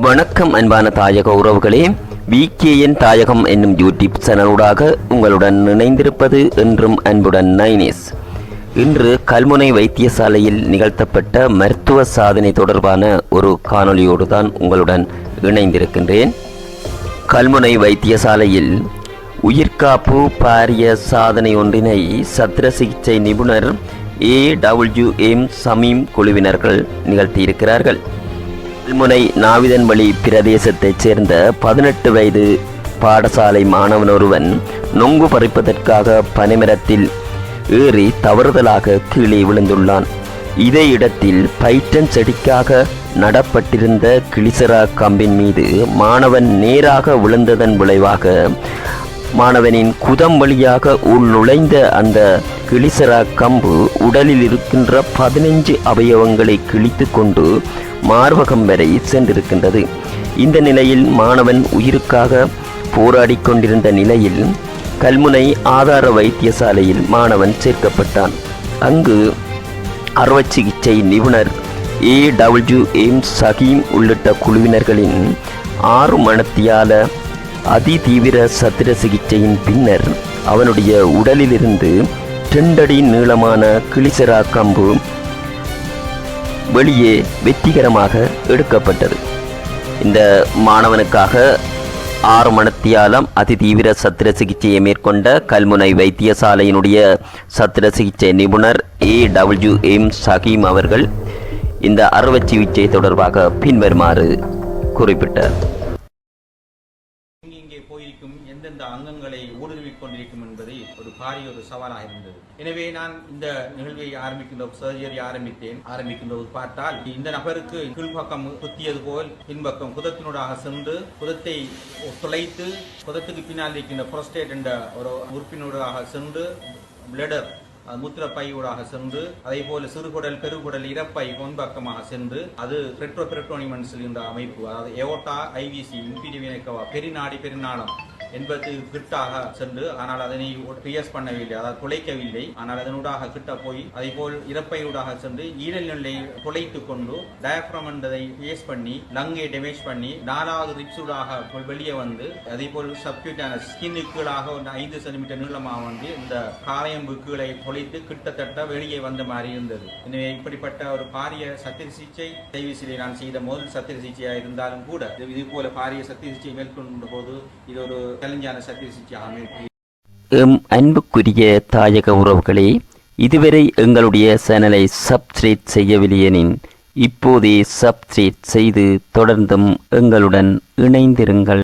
வணக்கம் அன்பான தாயக உறவுகளே விகேஎன் தாயகம் என்னும் யூடியூப் சேனலூடாக உங்களுடன் இணைந்திருப்பது என்றும் அன்புடன் நைனேஸ். இன்று கல்முனை வைத்தியசாலையில் நிகழ்த்தப்பட்ட மருத்துவ சாதனை தொடர்பான ஒரு காணொளியோடு தான் உங்களுடன் இணைந்திருக்கின்றேன். கல்முனை வைத்தியசாலையில் உயிர்காப்பு பாரிய சாதனை ஒன்றினை சத்திர சிகிச்சை நிபுணர் ஏ டபிள்யூ எம் சமீம் குழுவினர்கள் நிகழ்த்தியிருக்கிறார்கள். கல்முனை நாவிதன்வழி பிரதேசத்தைச் சேர்ந்த பதினெட்டு வயது பாடசாலை மாணவன் ஒருவன் நொங்கு பறிப்பதற்காக பனைமரத்தில் ஏறி தவறுதலாக கீழே விழுந்துள்ளான். இதே இடத்தில் பைட்டன் செடிக்காக நடப்பட்டிருந்த கிளிசரா கம்பின் மீது மாணவன் நேராக விழுந்ததன் விளைவாக மாணவனின் குதம் வழியாக உள் நுழைந்த அந்த கிளிசரா கம்பு உடலில் இருக்கின்ற பதினைஞ்சு அவயவங்களை கிழித்து கொண்டு மார்பகம் வரை சென்றிருக்கின்றது. இந்த நிலையில் மாணவன் உயிருக்காக போராடி கொண்டிருந்த நிலையில் கல்முனை ஆதார வைத்தியசாலையில் மாணவன் சேர்க்கப்பட்டான். அங்கு அறுவை சிகிச்சை நிபுணர் ஏ டபிள்யூ எம் சகீம் உள்ளிட்ட குழுவினர்களின் ஆறு மணத்தியால அதிதீவிர சத்திர சிகிச்சையின் பின்னர் அவனுடைய உடலிலிருந்து டெண்டடி நீளமான கிளிசரா கம்பு வெளியே வெற்றிகரமாக எடுக்கப்பட்டது. இந்த மாணவனுக்காக ஆறு மணத்தியாலம் அதிதீவிர சத்திர சிகிச்சையை மேற்கொண்ட கல்முனை வைத்தியசாலையினுடைய சத்திர சிகிச்சை நிபுணர் ஏ டபிள்யூ எம் சகீம் அவர்கள் இந்த அறுவை சிகிச்சை தொடர்பாக பின்வருமாறு குறிப்பிட்டார். இங்கே போயிருக்கும் எந்தெந்த அங்கங்களை ஊடுருவிக் கொண்டிருக்கும் என்பதை ஒரு பாரிய ஒரு சவாலாக இருந்தது. எனவே நான் இந்த நிகழ்வை ஆரம்பிக்கின்ற சர்ஜரி ஆரம்பித்தேன். ஆரம்பிக்கின்ற போது பார்த்தால் இந்த நபருக்கு கீழ்ப்பக்கம் குத்தியது போல் பின்பக்கம் குதத்தினூடாக சென்று குதத்தை துளைத்து குதத்துக்கு பின்னால் இருக்கின்ற புரஸ்டேட் என்ற ஒரு உறுப்பினூடாக சென்று பிளடர் மூத்திரப்பை ஊடாக சென்று அதே போல சிறுகுடல் பெருகுடல் இறப்பை முன்பக்கமாக சென்று அது ரெட்ரோ பெட்ரோனிமன்ஸ் என்ற அமைப்பு அதாவது எவோட்டா ஐவிசி இம்பீடிவினக்கவா பெருநாடி பெருநாளம். என்பது கிட்டாக சென்று ஆனால் அதனை பிஎஸ் பண்ணவில்லை அதாவது குலைக்கவில்லை ஆனால் அதனூடாக கிட்ட போய் அதே போல் இறப்பையூடாக சென்று ஈரல் நிலை துளைத்துக் கொண்டு டயப்ரம் என்பதை பிஎஸ் பண்ணி லங்கை டேமேஜ் பண்ணி நாலாவது ரிப்ஸூடாக வெளியே வந்து அதே போல் சப்யூட்டான ஸ்கின்னு கீழாக ஒரு ஐந்து சென்டிமீட்டர் நீளமாக வந்து இந்த காயம்பு கீழே தொலைத்து கிட்டத்தட்ட வெளியே வந்த மாதிரி இருந்தது. எனவே இப்படிப்பட்ட ஒரு பாரிய சத்திர சிகிச்சை தைவிசிலை நான் செய்த முதல் சத்திர சிகிச்சையாக இருந்தாலும் கூட இது இது போல பாரிய சத்திர சிகிச்சை மேற்கொண்ட போது இது ஒரு கலைஞான அமைப்பு. எம் அன்புக்குரிய தாயக உறவுகளே இதுவரை எங்களுடைய சேனலை சப்ஸ்கிரைப் செய்யவில்லையெனின் இப்போதே சப்ஸ்கிரைப் செய்து தொடர்ந்தும் எங்களுடன் இணைந்திருங்கள்.